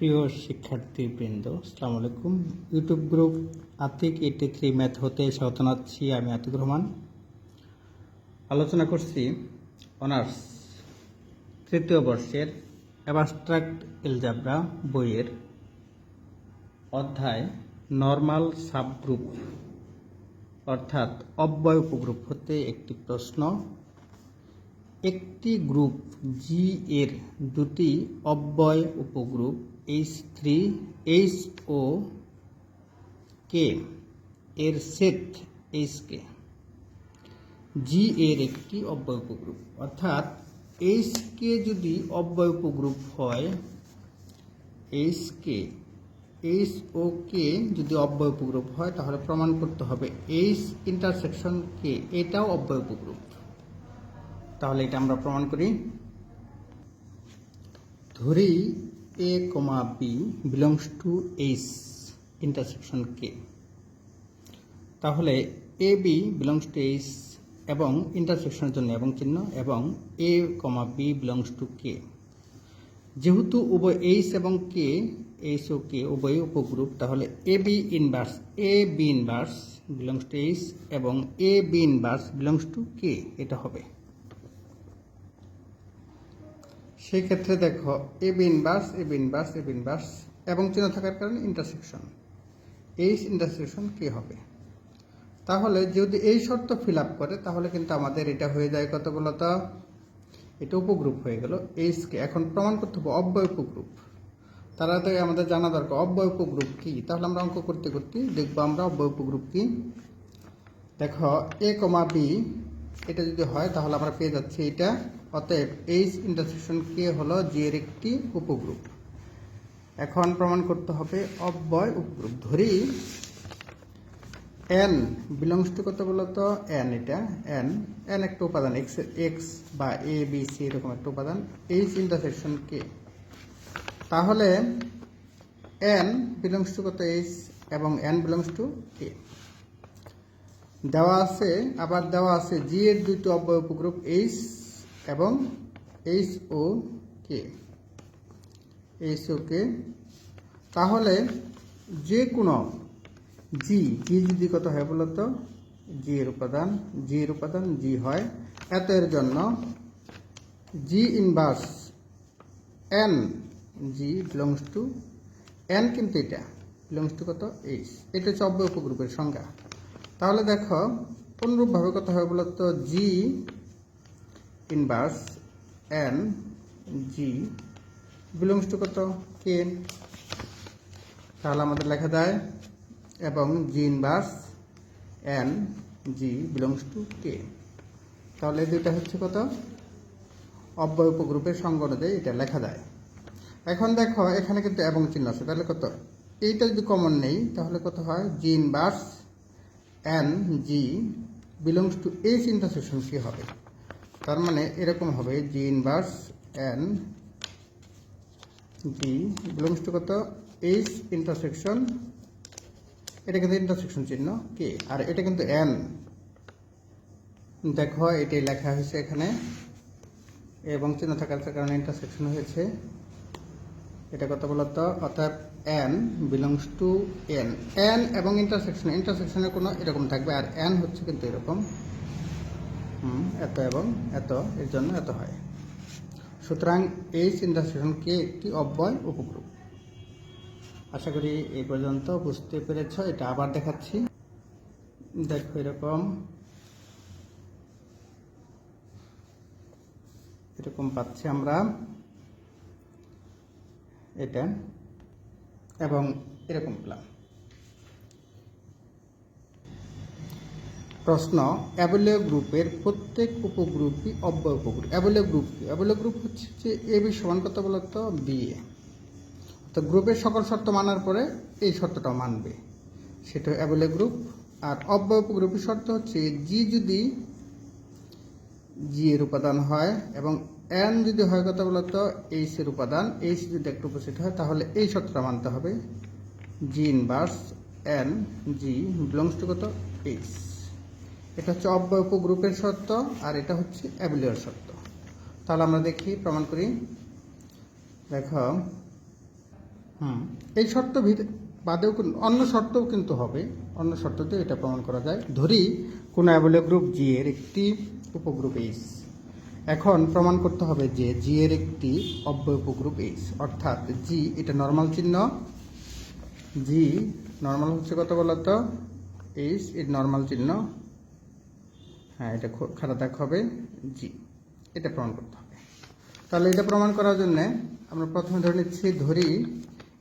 প্রিয় শিক্ষার্থীবৃন্দ, আসসালামু আলাইকুম। YouTube group Atik eighty three math হতে স্বাগত জানাচ্ছি আমি আতিক রহমান আলোচনা করছি অনার্স, তৃতীয় বর্ষের অ্যাবাস্ট্রাক্ট এলজাবরা বইয়ের অধ্যায় নর্মাল সাবগ্রুপ অর্থাৎ অব্যয় উপগ্রুপ হতে একটি প্রশ্ন। একটি গ্রুপ জি এর দুটি অব্যয় উপগ্রুপ এইচ থ্রি এইচ ও কে? এর সেট এইচ কে জি এর একটি অব্যয় উপগ্রুপ অর্থাৎ এইচ কে যদি অব্যয় উপগ্রুপ হয় এইচ কে এইচ ও কে যদি অব্যয় উপগ্রুপ হয়, তাহলে প্রমাণ করতে হবে এইচ ইন্টারসেকশন কে? এটাও অব্যয় উপগ্রুপ তাহলে এটা আমরা প্রমাণ করি। ধরি A comma B belongs to H intersection K তাহলে A B belongs to H এবং ইন্টারসেকশনের জন্য এবং চিহ্ন এবং A comma B belongs to K যেহেতু উভয় এইচ এবং কে এইচ ও কে উভয় উপগ্রুপ, তাহলে A B inverse A B inverse belongs to H এবং A B inverse belongs to K এটা হবে। সেই ক্ষেত্রে দেখো A B inverse A B inverse A B inverse এবং চিহ্ন থাকার কারণে ইন্টারসেকশন এইচ ইন্টারসেকশন কে হবে? তাহলে যদি এই শর্ত ফিল আপ করে, তাহলে কিন্তু আমাদের এটা হয়ে যায় কত বলতো? এটা উপগ্রুপ হয়ে গেল এইচকে এখন প্রমাণ করতে হবে অব্যয় উপগ্রুপ। তারা তো আমাদের জানা দরকার, অব্যয় উপগ্রুপ কি? তাহলে আমরা অঙ্ক করতে করতে দেখব আমরা অব্যয় উপগ্রুপ কি? দেখো এ কমা বি এটা যদি হয়, তাহলে আমরা পেয়ে যাচ্ছি এটা। অতএব এইচ ইন্টারসেকশন কে হলো জি এর একটি উপগ্রুপ। এখন প্রমাণ করতে হবে অব্যয় উপগ্রুপ। ধরি এন বিলংস টু কত বলতো এন এটা। এন এন একটা উপাদান। এক্স এক্স বা এ বি সি এরকম একটা উপাদান। এইচ ইন্টারসেকশন কে তাহলে এন বিলংস টু কত এইচ এবং এন বিলংস টু কে দেওয়া আছে, আবার দেওয়া আছে জি এর দুটো অব্যয় উপগ্রুপ এইচ এবং এইচ ও কে এইচ ও কে তাহলে যে কোনো জি জি যদি কত হয় বলতো? জি এর উপাদান জি এর উপাদান জি হয়। এত এর জন্য G inverse N G belongs to N কিন্তু এটা বিলংস টু কত? এইচ এটা হচ্ছে অব্যয় উপগ্রুপের সংজ্ঞা। তাহলে দেখো, অনুরূপভাবে কথা হবে বলতো G inverse N G belongs to কত? কে তাহলে আমাদের লেখা যায়, এবং G inverse N G belongs to K তাহলে দুইটা হচ্ছে কত? অব্যয় উপগ্রুপের সঙ্গ অনুযায়ী এটা লেখা যায়। এখন দেখো, এখানে কিন্তু এবং চিহ্ন আছে, তাহলে কত? এইটা যদি কমন নেই, তাহলে কত হয়? G inverse N G belongs to H intersection কি হবে। তার মানে এরকম হবে G inverse N G belongs to কত? এইচ ইন্টারসেকশন এটা কিন্তু ইন্টারসেকশন চিহ্ন কে আর এটা কিন্তু এন দেখো, এটাই লেখা হয়েছে এখানে। এবং চিহ্ন থাকার কারণে ইন্টারসেকশন হয়েছে। এটা কত বলতো? অর্থাৎ N belongs to N N এবং ইন্টারসেকশন ইন্টারসেকশনের কোনো এরকম থাকবে, আর এন হচ্ছে কিন্তু এরকম। এত এবং এত, এর জন্য এত হয়। সুতরাং এইচ ইন্টারসেকশন কে একটি অব্যয় উপগ্রুপ আশা করি এই পর্যন্ত বুঝতে পেরেছ, এটা আবার দেখাচ্ছি। দেখো এরকম। এরকম পাচ্ছি আমরা। এটা। এবং এরকম পেলাম প্রশ্ন অ্যাবলে গ্রুপের প্রত্যেক উপগ্রুপই অব্যয় উপগ্রুপ অ্যাবলে গ্রুপ কি? অ্যাবলে গ্রুপ হচ্ছে যে এ বি সমান কত বলতো বি এ। তো গ্রুপের সকল শর্ত মানার পরে এই শর্তটা মানবে। সেটা অ্যাবলে গ্রুপ। আর অব্যয় উপগ্রুপের শর্ত হচ্ছে জি যদি জি এর উপাদান হয় এবং এন যদি হয় কথা বলতো? এইচ এর উপাদান। এইচ যদি একটু উপস্থিত হয়, তাহলে এই শর্তটা মানতে হবে। G inverse N G belongs to কত? এইচ এটা হচ্ছে অব্যয় উপগ্রুপের শর্ত, আর এটা হচ্ছে অ্যাবিলিয়ার শর্ত। তাহলে আমরা দেখি, প্রমাণ করি। দেখো, হুম, এই শর্ত বাদেও অন্য শর্তও কিন্তু হবে। অন্য শর্ততে এটা প্রমাণ করা যায়। ধরি, কোনো অ্যাবলে গ্রুপ জি এর একটি উপগ্রুপ এইচ এখন প্রমাণ করতে হবে যে জি এর একটি অব্যয় উপগ্রুপ এইচ অর্থাৎ জি এটা নর্মাল চিহ্ন। জি নর্মাল হচ্ছে কত বলতো? এইচ এর নর্মাল চিহ্ন। হ্যাঁ এটা খো- খাতা দেখ হবে জি এটা প্রমাণ করতে হবে। তাহলে এটা প্রমাণ করার জন্য আমরা প্রথমে ধরে নিচ্ছি, ধরি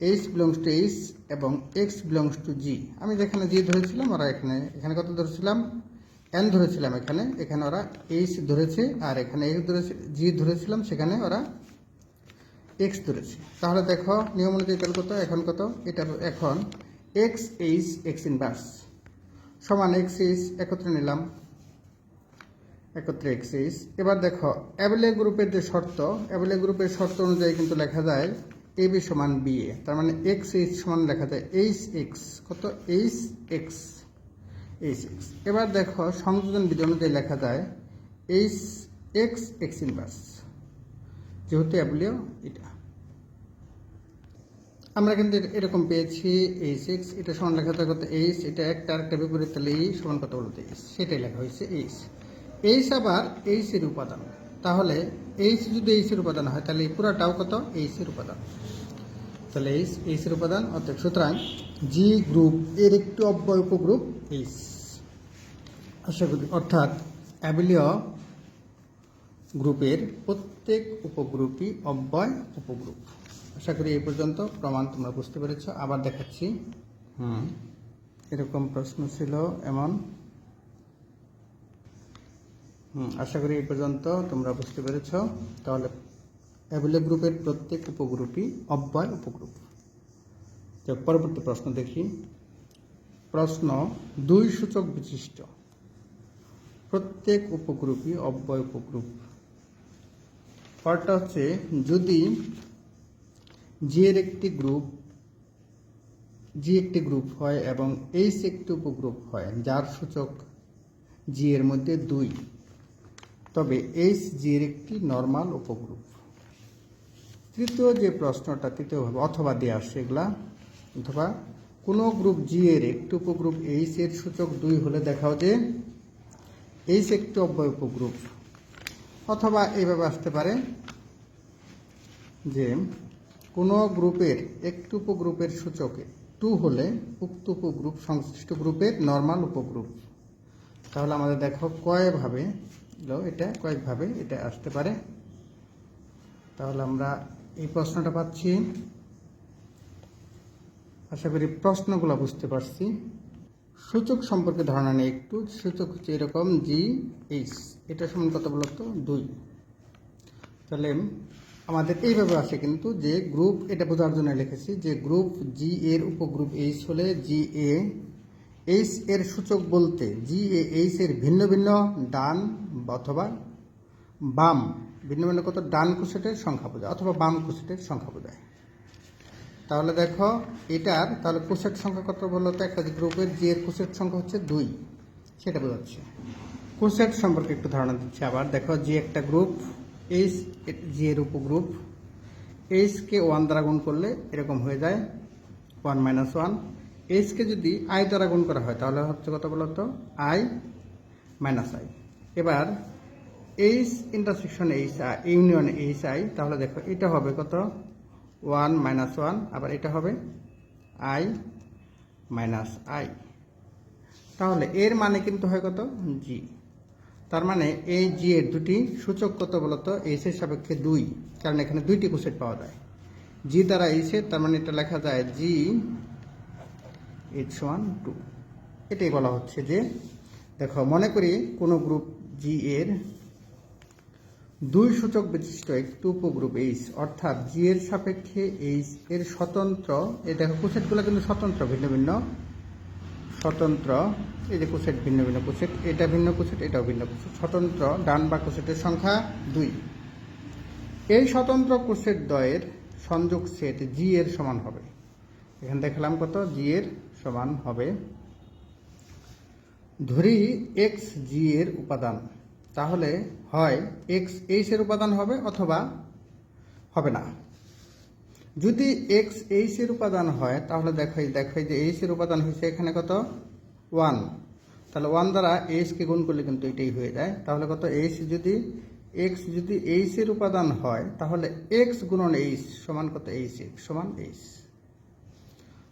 এইচ বিলংস টু এইচ এবং এক্স বিলংস টু জি আমি যেখানে জি ধরেছিলাম ওরা এখানে এখানে কত ধরেছিলাম? এন ধরেছিলাম এখানে এখানে ওরা এইচ ধরেছে আর এখানে এক্স ধরেছে জি ধরেছিলাম, সেখানে ওরা এক্স ধরেছে। তাহলে দেখো, নিয়ম অনুযায়ী তাহলে কত? এখন কত? এটা এখন এক্স এইচ এক্স ইনভার্স সমান এক্স এইচ একত্রে নিলাম। একত্রে এক্স এইচ এবার দেখো অ্যাবেলে গ্রুপের যে শর্ত অ্যাবেলে গ্রুপের শর্ত অনুযায়ী কিন্তু লেখা যায় এ বি সমান বি এ তার মানে এক্স এইচ সমান লেখা যায় এইচ এক্স কত? এইচ এক্স এইচ এক্স এবার দেখো সংযোজন বিধি অনুযায়ী লেখা যায় এইচ এক্স এক্স ইনভার্স যেহেতু অ্যাবলিও এটা। আমরা কিন্তু এরকম পেয়েছি এইচ এক্স এটা সমান লেখা থাকে কত এইচ এটা একটা, আরেকটা বিপরীত তাহলে এই সমান কত বলতে এইচ সেটাই লেখা হয়েছে এইচ এইচ আবার এইচ এর উপাদান। তাহলে এইচ যদি এইচ এর উপাদান হয়, তাহলে এই পুরাটাও কত? এইচ এর উপাদান। তাহলে এইচ এইচ এর উপাদান অর্থাৎ সুতরাং জি গ্রুপ এর একটি অব্যয় উপগ্রুপ এইচ আশা করি অর্থাৎ অ্যাবিলীয় গ্রুপের প্রত্যেক উপগ্রুপই অব্যয় উপগ্রুপ। আশা করি এই পর্যন্ত প্রমাণ তোমরা বুঝতে পেরেছ। আবার দেখাচ্ছি। হুম। এরকম প্রশ্ন ছিল এমন। হুম আশা করি এই পর্যন্ত তোমরা বুঝতে পেরেছ। তাহলে অ্যাবিলে গ্রুপের প্রত্যেক উপগ্রুপই অব্যয় উপগ্রুপ তো পরবর্তী প্রশ্ন দেখি। প্রশ্ন দুই সূচক বিশিষ্ট। প্রত্যেক উপগ্রুপই অব্যয় উপগ্রুপ পরটা হচ্ছে, যদি জি একটি গ্রুপ জি একটি গ্রুপ হয় এবং এইচ একটি উপগ্রুপ হয়, যার সূচক জি এর মধ্যে দুই, তবে এইচ জি এর একটি নর্মাল উপগ্রুপ তৃতীয় যে প্রশ্নটা তৃতীয়ভাবে অথবা দেওয়া আসছে এগুলা, অথবা কোনো গ্রুপ জি এর একটি উপগ্রুপ এইচ এর সূচক দুই হলে দেখাও যে এইচ একটি অব্যয় উপগ্রুপ। অথবা এইভাবে আসতে পারে যে কোনো গ্রুপের একটি উপগ্রুপের সূচকে টু হলে উক্ত উপগ্রুপ সংশ্লিষ্ট গ্রুপের নর্মাল উপগ্রুপ। তাহলে আমাদের দেখো কয়ভাবে এটা কয়েকভাবে এটা আসতে পারে। তাহলে আমরা এই প্রশ্নটা পাচ্ছি। আশা করি প্রশ্নগুলো বুঝতে পারছি। সূচক সম্পর্কে ধারণা নেই একটু। সূচক হচ্ছে এরকম জি এইচ এটা সমান কত বলতো দুই। তাহলে আমাদের এইভাবে আছে কিন্তু যে গ্রুপ এটা বোঝার জন্য লিখেছি যে গ্রুপ জি এর উপগ্রুপ এইচ হলে জি এ এইচ এর সূচক বলতে জি এ এইচ এর ভিন্ন ভিন্ন ডান অথবা বাম। ভিন্ন ভিন্ন কত ডান কুশেটের সংখ্যা বোঝায়, অথবা বাম কুশেটের সংখ্যা বোঝায়। তাহলে দেখো, এটার তাহলে কুশেট সংখ্যা কত বলল তো? একটা গ্রুপের এর কুশেট সংখ্যা হচ্ছে দুই, সেটা বোঝাচ্ছে। কুশেট সম্পর্কে একটু ধারণা দিচ্ছি আবার। দেখো জি একটা গ্রুপ, এইচ জি এর উপগ্রুপ, এইচকে ওয়ান দ্বারা গুণ করলে এরকম হয়ে যায়, ওয়ান মাইনাস ওয়ান। এইচকে যদি আই দ্বারা গুণ করা হয়, তাহলে হচ্ছে কত বলতো? I minus I. এবার H intersection H I union H I তাহলে দেখো এটা হবে কত? ওয়ান মাইনাস ওয়ান আবার এটা হবে আই মাইনাস আই তাহলে এর মানে কিন্তু হয় কত? জি তার মানে এই জি এর দুটি সূচক কত বলতো? এইচ এর সাপেক্ষে দুই, কারণ এখানে দুইটি কুসেট পাওয়া যায়। জি দ্বারা এইচ এর, তার মানে এটা লেখা যায় জি এইচ ওয়ান টু এটাই বলা হচ্ছে যে, দেখো মনে করি কোনো গ্রুপ জি এর দুই সূচক বিশিষ্ট একটি উপগ্রুপ এইচ অর্থাৎ জি এর সাপেক্ষে এইচ এর স্বতন্ত্র, এই দেখো কুসেটগুলো কিন্তু স্বতন্ত্র, ভিন্ন ভিন্ন। স্বতন্ত্র, এই যে কুসেট ভিন্ন ভিন্ন কুসেট এটা ভিন্ন কুসেট এটাও ভিন্ন কুসেট স্বতন্ত্র, ডান বা কুসেটের সংখ্যা দুই। এই স্বতন্ত্র কুসেট দ্বয়ের সংযোগ সেট জি এর সমান হবে। এখানে দেখলাম কত? জি এর সমান হবে। ধরি এক্স জি এর উপাদান। তাহলে হয় এক্স এইচ এর উপাদান হবে অথবা হবে না। যদি এক্স এইচ এর উপাদান হয়, তাহলে দেখাই দেখাই যে এইচ এর উপাদান হয়েছে এখানে কত? ওয়ান তাহলে ওয়ান দ্বারা এইচ কে গুণ করলে কিন্তু এটাই হয়ে যায়। তাহলে কত? এইচ যদি এক্স যদি এইচ এর উপাদান হয়, তাহলে এক্স গুণন এইচ সমান কত? এইচ এক্স সমান এইচ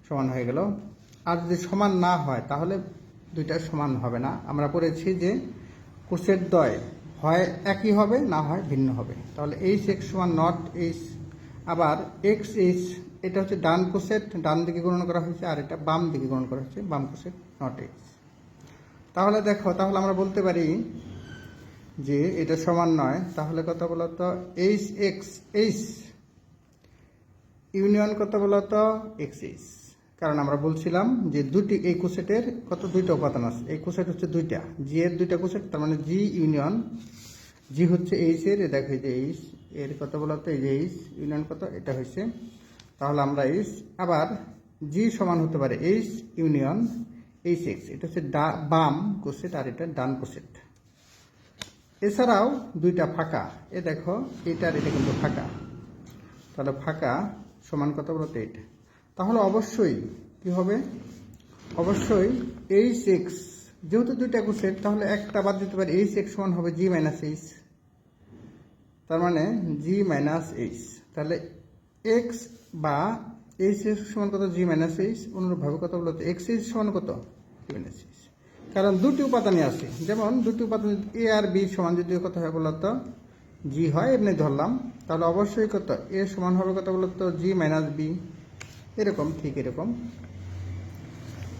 সমান হয়ে গেল। আর যদি সমান না হয়, তাহলে দুইটা সমান হবে না। আমরা পড়েছি যে কোষের দয় হয় একই হবে, না হয় ভিন্ন হবে। তাহলে এইচ এক্স সমান নট এইচ আবার এক্স এইচ এটা হচ্ছে ডান কোষের, ডান দিকে গণনা করা হয়েছে, আর এটা বাম দিকে গণনা করা হয়েছে, বাম কোষেট নট এইচ তাহলে দেখো, তাহলে আমরা বলতে পারি যে এটা সমান নয়। তাহলে কত বলতো এইচ এক্স এইচ ইউনিয়ন কত বলতো এক্স এইচ কারণ আমরা বলছিলাম যে দুটি এই কোসেটের কত দুইটা উপাদান আছে? এই কোসেট হচ্ছে দুইটা। জি এর দুইটা কোসেট, তার মানে জি ইউনিয়ন জি হচ্ছে এইচ এর দেখো যে এইচ এর কত বলতো এই যে এইচ ইউনিয়ন কত? এটা হয়েছে। তাহলে আমরা এইচ আবার জি সমান হতে পারে এইচ ইউনিয়ন এইচ এক্স এটা হচ্ছে ডা- বাম কোসেট আর এটা ডান কোসেট। এছাড়াও দুইটা ফাঁকা। এ দেখো এটার এটা কিন্তু ফাঁকা। তাহলে ফাঁকা সমান কত বলতো এটা তাহলে অবশ্যই কি হবে? অবশ্যই এইচ এক্স যেহেতু দুইটা কোসেট তাহলে একটা বাদ দিতে পারি এইচ এক্স সমান হবে জি মাইনাস এইচ তার মানে জি মাইনাস এইচ তাহলে এক্স বা এইচ এক্স সমান কত? জি মাইনাস এইচ অনুরূপভাবে কত বলতো এক্স এইচ সমান কত? জি মাইনাস এইচ কারণ দুটি উপাদানই আছে। যেমন দুটি উপাদান এ আর বি সমান, যদি কত হয় বলতো জি হয়, এমনি ধরলাম। তাহলে অবশ্যই কত? এ সমান হবে কত বলতো জি মাইনাস বি এরকম, ঠিক এরকম।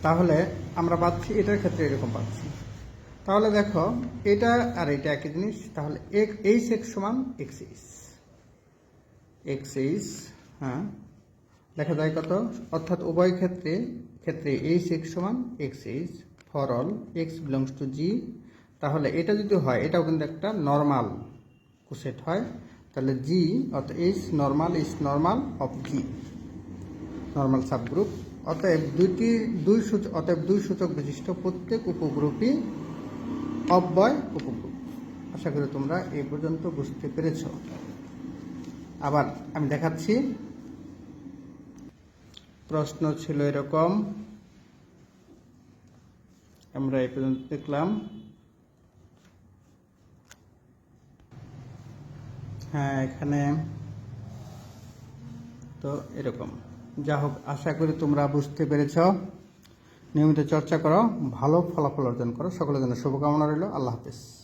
তাহলে আমরা পাচ্ছি, এটার ক্ষেত্রে এরকম পাচ্ছি। তাহলে দেখো, এটা আর এটা একই জিনিস। তাহলে এইচ এক্স সমান এক্স এইচ এক্স এইচ হ্যাঁ দেখা যায় কত? অর্থাৎ উভয় ক্ষেত্রে ক্ষেত্রে এইচ এক্স সমান X H for all X belongs to G তাহলে এটা যদি হয়, এটাও কিন্তু একটা নর্মাল কোসেট হয়। তাহলে জি অর্থাৎ H normal is normal of G normal subgroup অতএব দুইটি, দুই সূচক অতএব দুই সূচক বিশিষ্ট প্রত্যেক উপগ্রুপই অব্যয় উপগ্রুপ আশা করি তোমরা এই পর্যন্ত বুঝতে পেরেছ। আবার আমি দেখাচ্ছি। প্রশ্ন ছিল এরকম। আমরা এই পর্যন্ত দেখলাম। হ্যাঁ এখানে। তো এরকম। যা হোক আশা করি তোমরা বুঝতে পেরেছ। নিয়মিত চর্চা করো, ভালো ফলাফল অর্জন করো। সকলের জন্য শুভকামনা রইল। আল্লাহ হাফেজ।